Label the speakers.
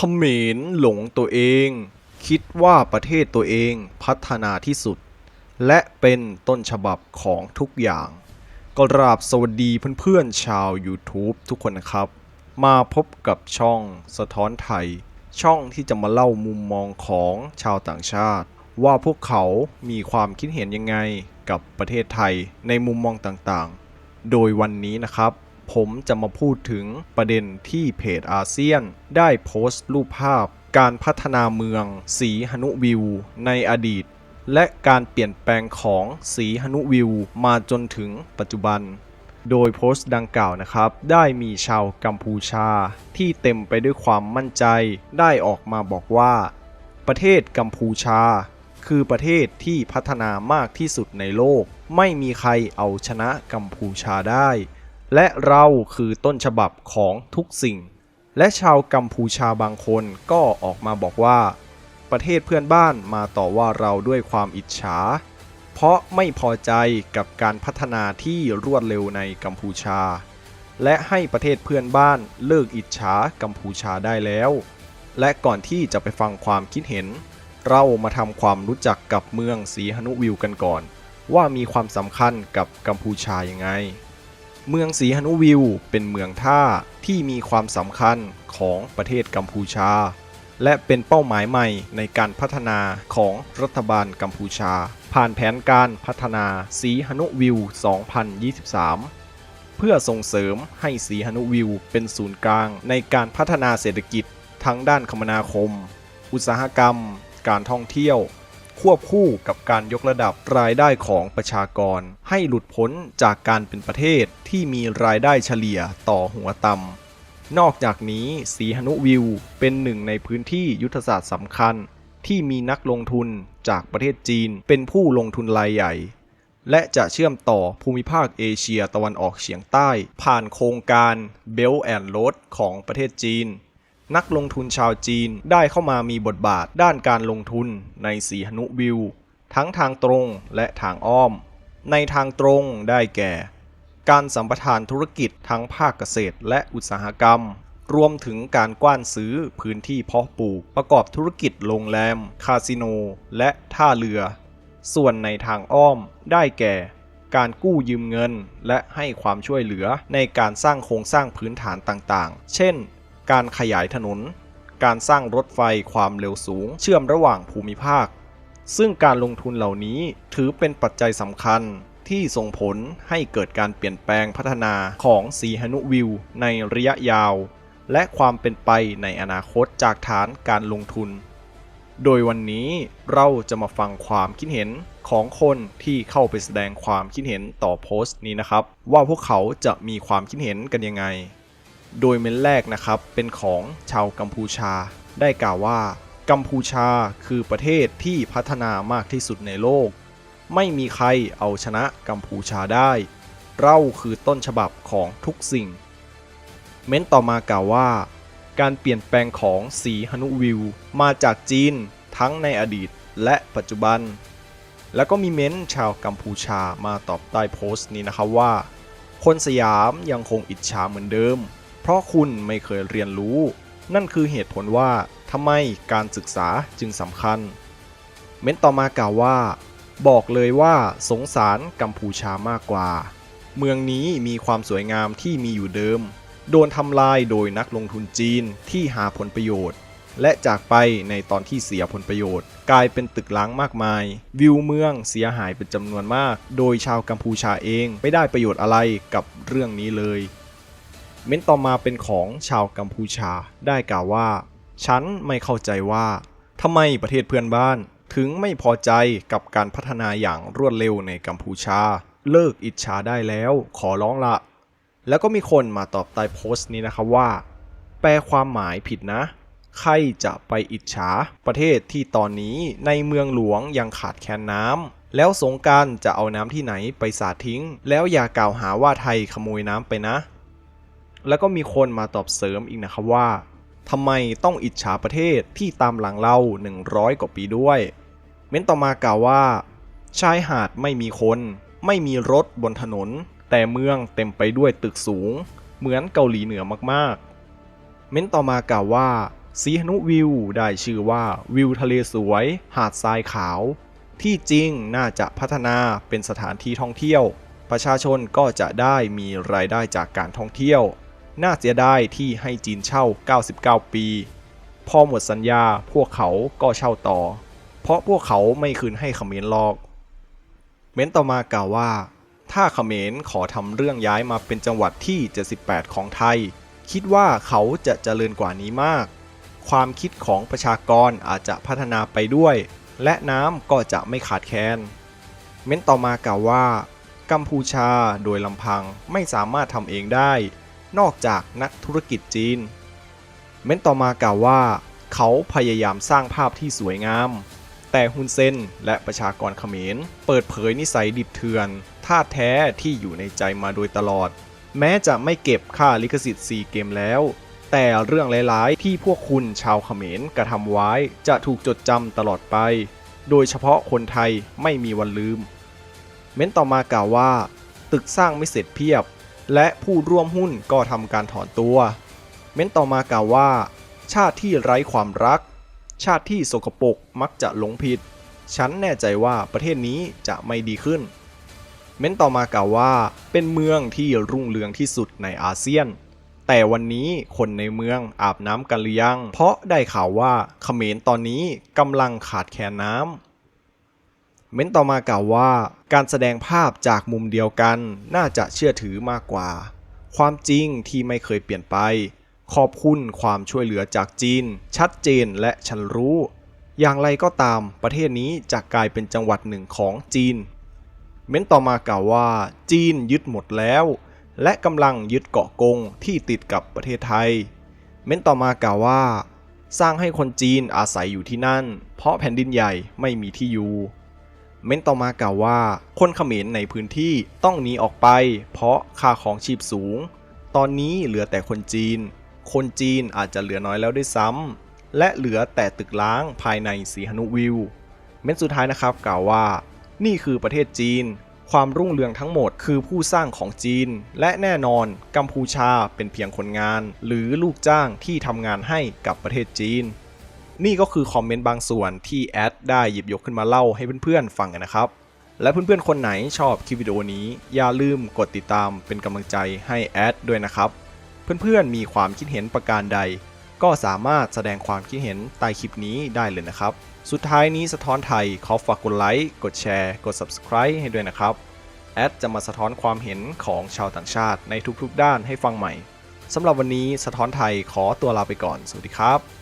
Speaker 1: เขมรหลงตัวเอง คิดว่าประเทศตัวเองพัฒนาที่สุด และเป็นต้นฉบับของทุกอย่าง ก็ราบสวัสดีเพื่อนๆชาว YouTube ทุกคนนะครับ มาพบกับช่องสะท้อนไทย ช่องที่จะมาเล่ามุมมองของชาวต่างชาติ ว่าพวกเขามีความคิดเห็นยังไงกับประเทศไทยในมุมมองต่างๆ โดยวันนี้นะครับ ผมจะมาพูดถึงประเด็นที่เพจอาเซียน ได้โพสต์รูปภาพ การพัฒนาเมือง สีหนุวิว ในอดีต และการเปลี่ยนแปลงของสีหนุวิว มาจนถึงปัจจุบัน โดยโพสต์ดังกล่าวนะครับ ได้มีชาวกัมพูชา ที่เต็มไปด้วยความมั่นใจ ได้ออกมาบอกว่า ประเทศกัมพูชา คือประเทศที่พัฒนามากที่สุดในโลก ไม่มีใครเอาชนะกัมพูชาได้ และเราคือต้นฉบับของทุกสิ่ง และชาวกัมพูชาบางคนก็ออกมาบอกว่า ประเทศเพื่อนบ้านมาต่อว่าเราด้วยความอิจฉา เพราะไม่พอใจกับการพัฒนาที่รวดเร็วในกัมพูชา และให้ประเทศเพื่อนบ้านเลิกอิจฉากัมพูชาได้แล้ว และก่อนที่จะไปฟังความคิดเห็น เรามาทำความรู้จักกับเมืองสีหนุวิวกันก่อน ว่ามีความสำคัญกับกัมพูชายังไง เมืองสีหนุวิวเป็นเมืองท่าที่มีความสำคัญของประเทศกัมพูชา และเป็นเป้าหมายใหม่ในการพัฒนาของรัฐบาลกัมพูชา ผ่านแผนการพัฒนาสีหนุวิว 2023 เพื่อส่งเสริมให้สีหนุวิวเป็นศูนย์กลางในการพัฒนาเศรษฐกิจทั้งด้านคมนาคม อุตสาหกรรม การท่องเที่ยว ควบคู่กับการยกระดับรายได้ของประชากร ให้หลุดพ้นจากการเป็นประเทศที่มีรายได้เฉลี่ยต่อหัวต่ำนอกจากนี้สีหนุวิวเป็นหนึ่งในพื้นที่ยุทธศาสตร์สำคัญ ที่มีนักลงทุนจากประเทศจีนเป็นผู้ลงทุนรายใหญ่ และจะเชื่อมต่อภูมิภาคเอเชียตะวันออกเฉียงใต้ ผ่านโครงการ Belt and Road ของประเทศจีน นักลงทุนชาวจีนได้เข้ามามีบทบาทด้านการลงทุนในสีหนุวิว ทั้งทางตรงและทางอ้อม ในทางตรงได้แก่ การสัมปทานธุรกิจทั้งภาคเกษตรและอุตสาหกรรม รวมถึงการกว้านซื้อพื้นที่เพาะปลูก ประกอบธุรกิจโรงแรม คาสิโน และท่าเรือ ส่วนในทางอ้อมได้แก่การกู้ยืมเงินและให้ความช่วยเหลือในการสร้างโครงสร้างพื้นฐานต่างๆ เช่น การขยายถนน การสร้างรถไฟความเร็วสูง เชื่อมระหว่างภูมิภาค ซึ่งการลงทุนเหล่านี้ถือเป็นปัจจัยสำคัญที่ส่งผลให้เกิดการเปลี่ยนแปลงพัฒนาของสีหนุวิวในระยะยาว และความเป็นไปในอนาคตจากฐานการลงทุน โดยวันนี้เราจะมาฟังความคิดเห็นของคนที่เข้าไปแสดงความคิดเห็นต่อโพสต์นี้นะครับ ว่าพวกเขาจะมีความคิดเห็นกันยังไง โดยเมนแรกนะครับเป็นของชาวกัมพูชา ได้กล่าวว่า กัมพูชาคือประเทศที่พัฒนามากที่สุดในโลก ไม่มีใครเอาชนะกัมพูชาได้ เราคือต้นฉบับของทุกสิ่ง เม้นต่อมากล่าวว่า การเปลี่ยนแปลงของสีหนุวิวมาจากจีนทั้งในอดีตและปัจจุบัน แล้วก็มีเม้นชาวกัมพูชามาตอบใต้โพสต์นี้นะครับว่า คนสยามยังคงอิจฉาเหมือนเดิม ราะคุณไม่เคยเรียนรู้ นั่นคือเหตุผลว่าทำไมการศึกษาจึงสำคัญ เม้นต่อมากล่าวว่า บอกเลยว่าสงสารกัมพูชามากกว่า เมืองนี้มีความสวยงามที่มีอยู่เดิม โดนทำลายโดยนักลงทุนจีนที่หาผลประโยชน์ และจากไปในตอนที่เสียผลประโยชน์ กลายเป็นตึกล้างมากมาย วิวเมืองเสียหายเป็นจำนวนมาก โดยชาวกัมพูชาเองไม่ได้ประโยชน์อะไรกับเรื่องนี้เลย เม้นต่อมาเป็นของชาวกัมพูชาได้กล่าวว่า ฉันไม่เข้าใจว่าทำไมประเทศเพื่อนบ้านถึงไม่พอใจกับการพัฒนาอย่างรวดเร็วในกัมพูชา เลิกอิจฉาได้แล้วขอร้องละ แล้วก็มีคนมาตอบใต้โพสต์นี้นะครับว่า แปลความหมายผิดนะ ใครจะไปอิจฉาประเทศที่ตอนนี้ในเมืองหลวงยังขาดแคลนน้ำแล้วสงการจะเอาน้ำที่ไหนไปสาดทิ้ง แล้วอย่ากล่าวหาว่าไทยขโมยน้ำไปนะ แล้วก็มีคนมาตอบเสริมอีกนะครับว่าทำไมต้องอิจฉาประเทศที่ตามหลังเรา 100 กว่าปีด้วย เม้นต่อมากล่าวว่า ชายหาดไม่มีคน ไม่มีรถบนถนน แต่เมืองเต็มไปด้วยตึกสูง เหมือนเกาหลีเหนือมากๆ เม้นต่อมากล่าวว่าสีหนุวิวได้ชื่อว่าวิวทะเลสวย หาดทรายขาว ที่จริงน่าจะพัฒนาเป็นสถานที่ท่องเที่ยว ประชาชนก็จะได้มีรายได้จากการท่องเที่ยว น่าเสียดายที่ให้จีนเช่า 99 ปี พอหมดสัญญาพวกเขาก็เช่าต่อ เพราะพวกเขาไม่คืนให้เขมรหรอก เม้นต่อมากล่าวว่า ถ้าเขมรขอทำเรื่องย้ายมาเป็นจังหวัดที่ 78 ของไทย คิดว่าเขาจะเจริญกว่านี้มาก ความคิดของประชากรอาจจะพัฒนาไปด้วย และน้ำก็จะไม่ขาดแคลน เม้นต่อมากล่าวว่ากัมพูชาโดยลำพังไม่สามารถทำเองได้ นอกจากนักธุรกิจจีน เม้นต่อมากล่าวว่า เขาพยายามสร้างภาพที่สวยงาม แต่ฮุนเซนและประชากรเขมร เปิดเผยนิสัยดิบเถื่อนท่าแท้ที่อยู่ในใจมาโดยตลอด แม้จะไม่เก็บค่าลิขสิทธิ์ซีเกมแล้ว แต่เรื่องหลายๆ ที่พวกคุณชาวเขมรกระทำไว้จะถูกจดจำตลอดไป โดยเฉพาะคนไทยไม่มีวันลืม เม้นต่อมากล่าวว่า ตึกสร้างไม่เสร็จเพียบ และผู้ร่วมหุ้นก็ทำการถอนตัว เม้นต่อมากล่าวว่า ชาติที่ไร้ความรัก ชาติที่สกปรกมักจะหลงผิด ฉันแน่ใจว่าประเทศนี้จะไม่ดีขึ้น เม้นต่อมากล่าวว่า เป็นเมืองที่รุ่งเรืองที่สุดในอาเซียน แต่วันนี้คนในเมืองอาบน้ำกันหรือยัง เพราะได้ข่าวว่าเขมรตอนนี้กำลังขาดแคลนน้ำ เม้นต่อมากล่าวว่า การแสดงภาพจากมุมเดียวกัน น่าจะเชื่อถือมากกว่า ความจริงที่ไม่เคยเปลี่ยนไป ขอบคุณความช่วยเหลือจากจีน ชัดเจนและฉันรู้ อย่างไรก็ตามประเทศนี้จะกลายเป็นจังหวัดหนึ่งของจีน เม้นต่อมากล่าวว่า จีนยึดหมดแล้ว และกำลังยึดเกาะกงที่ติดกับประเทศไทย เม้นต่อมากล่าวว่า สร้างให้คนจีนอาศัยอยู่ที่นั่น เพราะแผ่นดินใหญ่ไม่มีที่อยู่ เม้นต่อมากล่าวว่า คนเขมรในพื้นที่ต้องหนีออกไป เพราะค่าของชีพสูง ตอนนี้เหลือแต่คนจีน คนจีนอาจจะเหลือน้อยแล้วด้วยซ้ำและเหลือแต่ตึกล้างภายในสีหนุวิว เม้นสุดท้ายนะครับกล่าวว่า นี่คือประเทศจีน ความรุ่งเรืองทั้งหมดคือผู้สร้างของจีน และแน่นอนกัมพูชาเป็นเพียงคนงาน หรือลูกจ้างที่ทำงานให้กับประเทศจีน นี่ก็คือคอมเมนต์บางส่วนที่แอดได้หยิบยกขึ้นมาเล่าให้เพื่อนๆฟังกันนะครับ และเพื่อนๆคนไหนชอบคลิปวิดีโอนี้ อย่าลืมกดติดตามเป็นกำลังใจให้แอดด้วยนะครับ เพื่อนๆมีความคิดเห็นประการใด ก็สามารถแสดงความคิดเห็นใต้คลิปนี้ได้เลยนะครับ สุดท้ายนี้สะท้อนไทยขอฝากกดไลค์กดแชร์ กด Subscribe ให้ด้วยนะครับแอดจะมาสะท้อนความเห็นของชาวต่างชาติในทุกๆด้านให้ฟังใหม่สำหรับวันนี้สะท้อนไทยขอตัวลาไปก่อน สวัสดีครับ